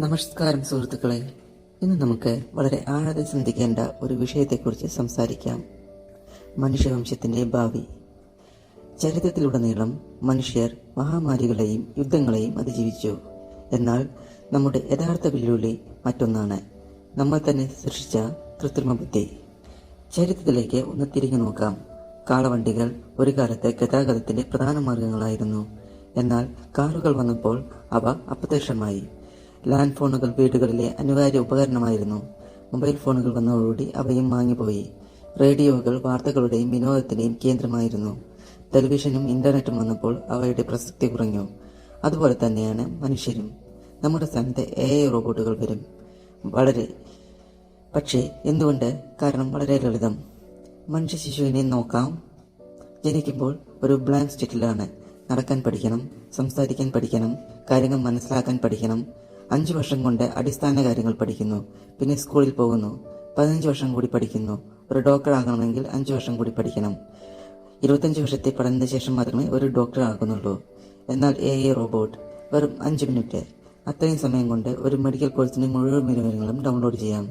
നമസ്കാരം സുഹൃത്തുക്കളെ. ഇന്ന് നമുക്ക് വളരെ ആഴത്തിൽ ചിന്തിക്കേണ്ട ഒരു വിഷയത്തെക്കുറിച്ച് സംസാരിക്കാം. മനുഷ്യവംശത്തിന്റെ ഭാവി. ചരിത്രത്തിലുടനീളം മനുഷ്യർ മഹാമാരികളെയും യുദ്ധങ്ങളെയും അതിജീവിച്ചു. എന്നാൽ നമ്മുടെ യഥാർത്ഥ വെല്ലുവിളി മറ്റൊന്നാണ്. നമ്മൾ തന്നെ സൃഷ്ടിച്ച കൃത്രിമ ബുദ്ധി. ചരിത്രത്തിലേക്ക് ഒന്ന് തിരിഞ്ഞു നോക്കാം. കാളവണ്ടികൾ ഒരു കാലത്ത് ഗതാഗതത്തിന്റെ പ്രധാന മാർഗങ്ങളായിരുന്നു. എന്നാൽ കാറുകൾ വന്നപ്പോൾ അവ അപ്രത്യക്ഷമായി. ലാൻഡ് ഫോണുകൾ വീടുകളിലെ അനിവാര്യ ഉപകരണമായിരുന്നു. മൊബൈൽ ഫോണുകൾ വന്നതോടുകൂടി അവയും വാങ്ങിപ്പോയി റേഡിയോകൾ വാർത്തകളുടെയും വിനോദത്തിന്റെയും കേന്ദ്രമായിരുന്നു. ടെലിവിഷനും ഇന്റർനെറ്റും വന്നപ്പോൾ അവയുടെ പ്രസക്തി കുറഞ്ഞു. അതുപോലെ തന്നെയാണ് മനുഷ്യരും. നമ്മുടെ സ്ഥാനത്ത് എ ഐ റോബോട്ടുകൾ വരും. വളരെ. പക്ഷേ എന്തുകൊണ്ട്? കാരണം വളരെ ലളിതം. മനുഷ്യ ശിശുവിനെ നോക്കാം. ജനിക്കുമ്പോൾ ഒരു ബ്ലാങ്ക് സ്റ്റേറ്റിലാണ്. നടക്കാൻ പഠിക്കണം സംസാരിക്കാൻ പഠിക്കണം കാര്യങ്ങൾ മനസ്സിലാക്കാൻ പഠിക്കണം അഞ്ചു വർഷം കൊണ്ട് അടിസ്ഥാന കാര്യങ്ങൾ പഠിക്കുന്നു. പിന്നെ സ്കൂളിൽ പോകുന്നു. പതിനഞ്ച് വർഷം കൂടി പഠിക്കുന്നു. ഒരു ഡോക്ടർ ആകണമെങ്കിൽ അഞ്ചു വർഷം കൂടി പഠിക്കണം. ഇരുപത്തഞ്ച് വർഷത്തെ പഠനത്തിന് ശേഷം മാത്രമേ ഒരു ഡോക്ടർ ആകുന്നുള്ളൂ. എന്നാൽ എ ഐ റോബോട്ട് വെറും അഞ്ച് മിനിറ്റ് അത്രയും സമയം കൊണ്ട് ഒരു മെഡിക്കൽ കോഴ്സിന് മുഴുവൻ വിവരങ്ങളും ഡൗൺലോഡ് ചെയ്യാം.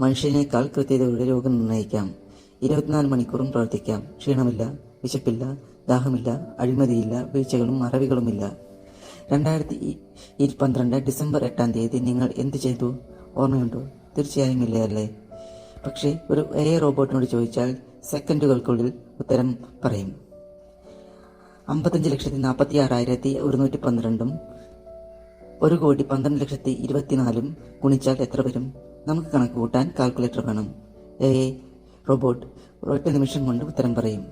മനുഷ്യനേക്കാൾ കൃത്യതയോടെ രോഗം നിർണയിക്കാം. ഇരുപത്തിനാല് മണിക്കൂറും പ്രവർത്തിക്കാം. ക്ഷീണമില്ല വിശപ്പില്ല ദാഹമില്ല അഴിമതിയില്ല വീഴ്ചകളും മറവികളുമില്ല രണ്ടായിരത്തി പന്ത്രണ്ട് ഡിസംബർ എട്ടാം തീയതി നിങ്ങൾ എന്ത് ചെയ്തു? ഓർമ്മയുണ്ടോ? തീർച്ചയായും ഇല്ല അല്ലേ പക്ഷേ ഒരു എ റോബോട്ടിനോട് ചോദിച്ചാൽ സെക്കൻഡുകൾക്കുള്ളിൽ ഉത്തരം പറയും. അമ്പത്തഞ്ച് ലക്ഷത്തി നാൽപ്പത്തി ആറായിരത്തി ഒരുന്നൂറ്റി പന്ത്രണ്ടും ഒരു കോടി പന്ത്രണ്ട് ലക്ഷത്തി ഇരുപത്തിനാലും ഗുണിച്ചാൽ എത്ര വരും? നമുക്ക് കണക്ക് കൂട്ടാൻ കാൽക്കുലേറ്റർ വേണം. എ റോബോട്ട് ഒറ്റ നിമിഷം കൊണ്ട് ഉത്തരം പറയും.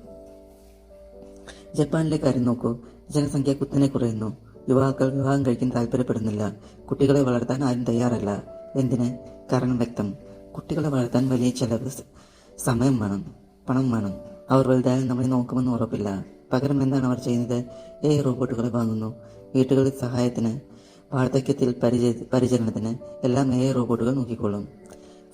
ജപ്പാനിലെ കാര്യം നോക്കൂ. ജനസംഖ്യ കുത്തനെ കുറയുന്നു. യുവാക്കൾ വിവാഹം കഴിക്കാൻ താല്പര്യപ്പെടുന്നില്ല. കുട്ടികളെ വളർത്താൻ ആരും തയ്യാറല്ല. എന്തിന്? കാരണം വ്യക്തം. കുട്ടികളെ വളർത്താൻ വലിയ ചെലവ് സമയം വേണം പണം വേണം. അവർ വലുതായാൽ നമ്മളെ നോക്കുമെന്ന് ഉറപ്പില്ല. പകരം എന്താണ് അവർ ചെയ്യുന്നത്? ഏ റോബോട്ടുകളെ വാങ്ങുന്നു. വീട്ടുകളിൽ സഹായത്തിന് വാർദ്ധക്യത്തിൽ പരിചയ പരിചരണത്തിന് എല്ലാം എ റോബോട്ടുകൾ നോക്കിക്കൊള്ളും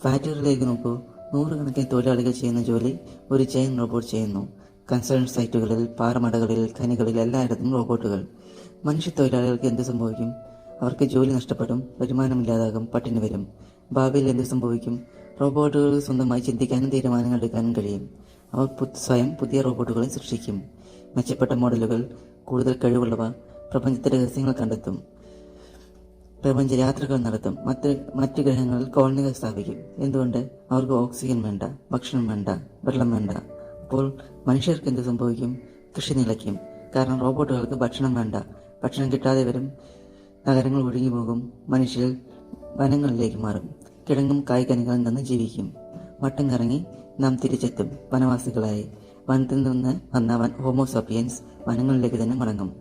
ഫാക്ടറികളിലേക്ക് നോക്കൂ. നൂറുകണക്കിന് തൊഴിലാളികൾ ചെയ്യുന്ന ജോലി ഒരു ചെയിൻ റോബോട്ട് ചെയ്യുന്നു. കൺസൾട്ട് സൈറ്റുകളിൽ പാറമടകളിൽ ഖനികളിൽ എല്ലായിടത്തും റോബോട്ടുകൾ. മനുഷ്യ തൊഴിലാളികൾക്ക് എന്ത് സംഭവിക്കും? അവർക്ക് ജോലി നഷ്ടപ്പെടും വരുമാനമില്ലാതാകും പട്ടിണി വരും. ഭാവിയിൽ എന്ത് സംഭവിക്കും? റോബോട്ടുകൾ സ്വന്തമായി ചിന്തിക്കാനും തീരുമാനങ്ങൾ എടുക്കാനും കഴിയും. അവർ സ്വയം പുതിയ റോബോട്ടുകളെ സൃഷ്ടിക്കും. മെച്ചപ്പെട്ട മോഡലുകൾ കൂടുതൽ കഴിവുള്ളവ പ്രപഞ്ചത്തെ രഹസ്യങ്ങൾ കണ്ടെത്തും. പ്രപഞ്ച യാത്രകൾ നടത്തും. മറ്റ് മറ്റ് ഗ്രഹങ്ങളിൽ കോളനികൾ സ്ഥാപിക്കും. എന്തുകൊണ്ട്? അവർക്ക് ഓക്സിജൻ വേണ്ട ഭക്ഷണം വേണ്ട വെള്ളം വേണ്ട. അപ്പോൾ മനുഷ്യർക്ക് എന്ത് സംഭവിക്കും? കൃഷി നിലയ്ക്കും. കാരണം റോബോട്ടുകൾക്ക് ഭക്ഷണം വേണ്ട. ഭക്ഷണം കിട്ടാതെ വരും. നഗരങ്ങൾ ഒഴുകി പോകും. മനുഷ്യർ വനങ്ങളിലേക്ക് മാറും. കിഴങ്ങും കായ്കനികളിൽ നിന്ന് ജീവിക്കും. വട്ടം കറങ്ങി നാം തിരിച്ചെത്തും. വനവാസികളായി വനത്തിൽ നിന്ന് വന്ന വൻ ഹോമോസോപ്പിയൻസ് വനങ്ങളിലേക്ക് തന്നെ മടങ്ങും.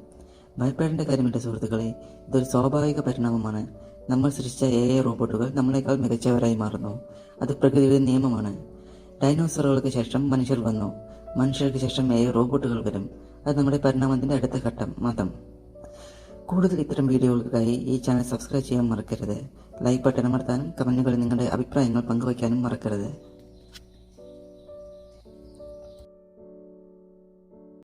ഭയപ്പെടേണ്ട കാര്യമില്ല സുഹൃത്തുക്കളെ. ഇതൊരു സ്വാഭാവിക പരിണാമമാണ്. നമ്മൾ സൃഷ്ടിച്ച എ ഐ റോബോട്ടുകൾ നമ്മളെക്കാൾ മികച്ചവരായി മാറുന്നു. അത് പ്രകൃതിയുടെ നിയമമാണ്. ഡൈനോസറുകൾക്ക് ശേഷം മനുഷ്യർ വന്നു. മനുഷ്യർക്ക് ശേഷം എ റോബോട്ടുകൾ വരും. അത് നമ്മുടെ പരിണാമത്തിന്റെ അടുത്ത ഘട്ടം മതം കൂടുതൽ ഇത്തരം വീഡിയോകൾക്കായി ഈ ചാനൽ സബ്സ്ക്രൈബ് ചെയ്യാൻ മറക്കരുത്. ലൈക്ക് ബട്ടൺ അമർത്താനും കമന്റുകളിൽ നിങ്ങളുടെ അഭിപ്രായങ്ങൾ പങ്കുവയ്ക്കാനും മറക്കരുത്.